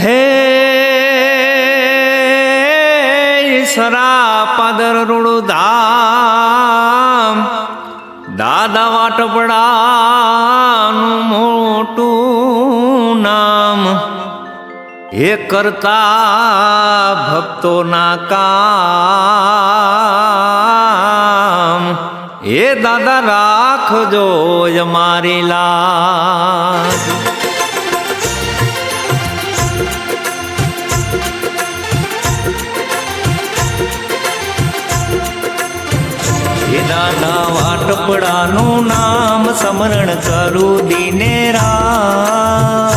હે સરા પાદર રૂડું ધામ દાદા વાટપડાનું મોટું નામ. એ કરતા ભક્તોના કામ એ દાદા રાખજો અમારી લાજ. દાદા વાટપડાનું નામ સ્મરણ કરું દિને રા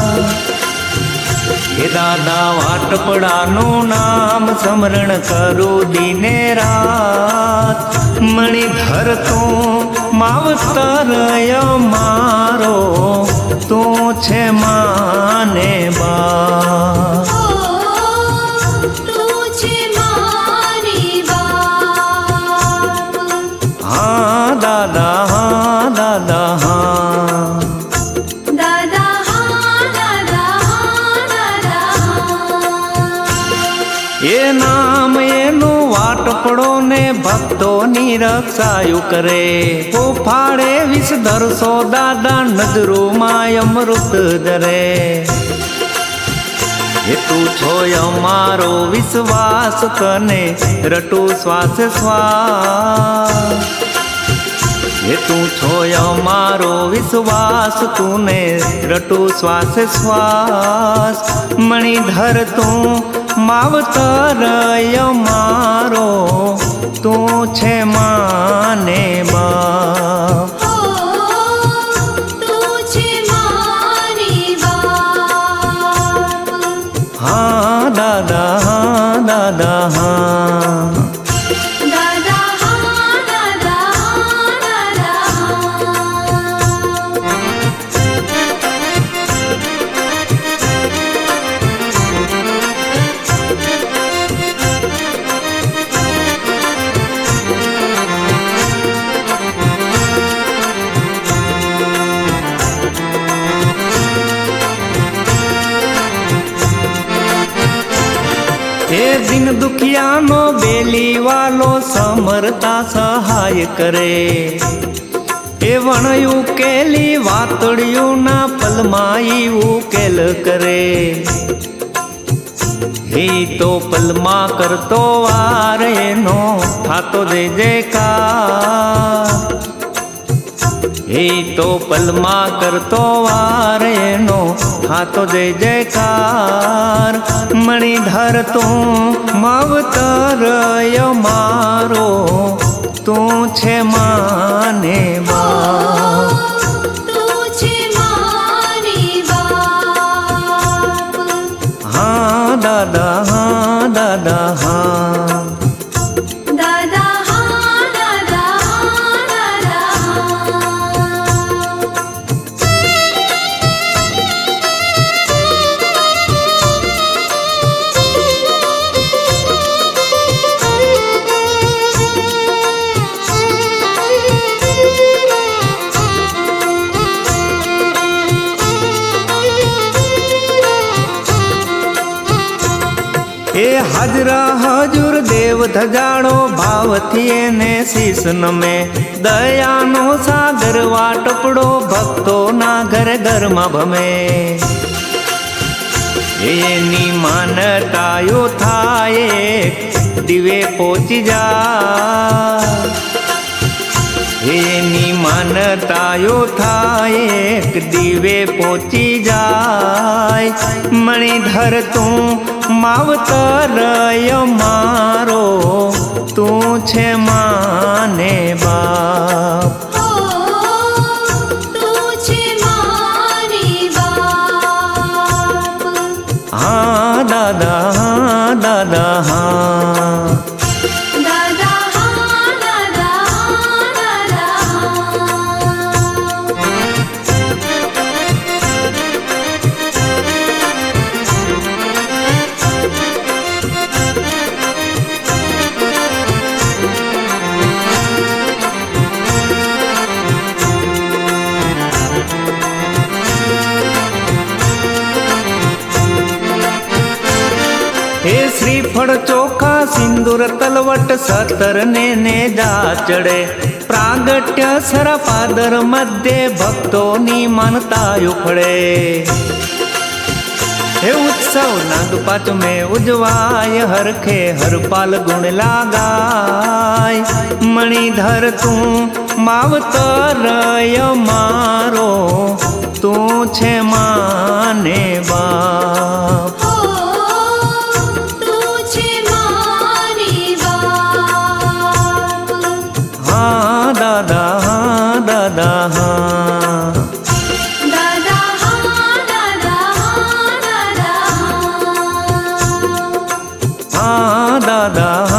દાદા વાટપડાનું નામ સ્મરણ કરું દિને રાત મણિધર તો માવતર મારો, તું છે માને એ નામ એનું વાટપડો ને ભક્તોની રક્ષાયું કરે. ફાળે વિષ ધરસો દાદા નજરોમાં અમૃત ધરે. એ તું છો અમારો વિશ્વાસ કને રટુ શ્વાસ શ્વાસ. તું છો અમારો વિશ્વાસ તુને, રટુ શ્વાસ શ્વાસ. મણિધર તું માવતર અમારો તું છે માને મારી બાપ. હા દાદા હા દાદા હા. દિન દુખિયાનો બેલી વાલો સમરતા સહાય કરે એ વણયું કેલી વાતડિયું ના પલમાઈ ઉકેલ કરે હે તો પલમા કરતો વાર એનો થાતો જય જયકાર એ તો પલમાં કરતો વાર એનો થાતો જય જયકાર. મણિધર તું, માવતર મારો, તું છે માને બા એ હાજરા હજુર દેવ ધજાડો ભાવથી એને શીશ નમે. દયાનો સાગર વાટપડો, ભક્તોના ઘર ઘરમાં ભમે. એની માનતાયો થાય દિવે પહોંચી જા. એની માનતાયો થાય દિવે પહોંચી જાય. મણિધર તું માવતર મારો તું છે માને બાપ. હા દાદા હા દાદા હા. શ્રીફળ ચોખા, સિંદૂર, તલવટ સતર ને ને જા ચડે પ્રાગટ્ય સરાપાદર મધ્ય ભક્તોની માનતા ઉખડે. હે ઉત્સવ, નાગ પાંચમે ઉજવાય, હરખે હરપાલ ગુણ લાગાય. મણિધર, તું માવતર મારો, તું છે મા దాదా దాదా దాదా